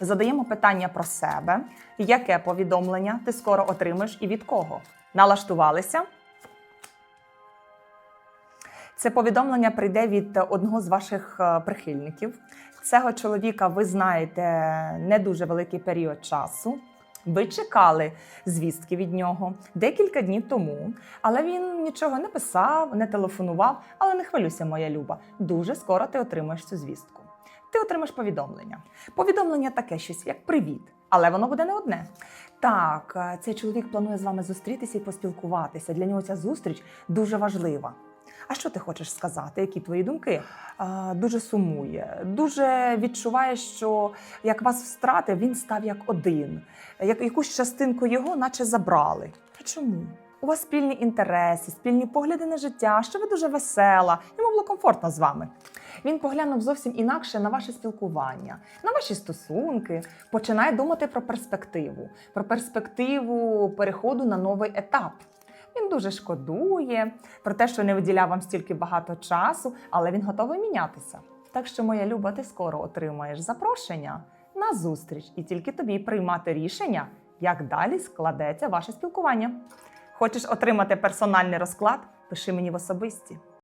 Задаємо питання про себе, яке повідомлення ти скоро отримаєш і від кого. Налаштувалися? Це повідомлення прийде від одного з ваших е, прихильників. Цього чоловіка ви знаєте не дуже великий період часу. Ви чекали звістки від нього декілька днів тому, але він нічого не писав, не телефонував. Але не хвилюйся, моя люба. Дуже скоро ти отримаєш цю звістку. Ти отримаєш повідомлення. Повідомлення таке щось як привіт, але воно буде не одне. Так, е, цей чоловік планує з вами зустрітися і поспілкуватися. Для нього ця зустріч дуже важлива. А що ти хочеш сказати? Які твої думки? А, дуже сумує, дуже відчуває, що як вас встратив, він став як один. Як якусь частинку його, наче забрали. А чому? У вас спільні інтереси, спільні погляди на життя, що ви дуже весела, йому було комфортно з вами. Він поглянув зовсім інакше на ваше спілкування, на ваші стосунки, починає думати про перспективу, про перспективу переходу на новий етап. Він дуже шкодує про те, що не виділяв вам стільки багато часу, але він готовий мінятися. Так що, моя люба, ти скоро отримаєш запрошення на зустріч, і тільки тобі приймати рішення, як далі складеться ваше спілкування. Хочеш отримати персональний розклад? Пиши мені в особисті.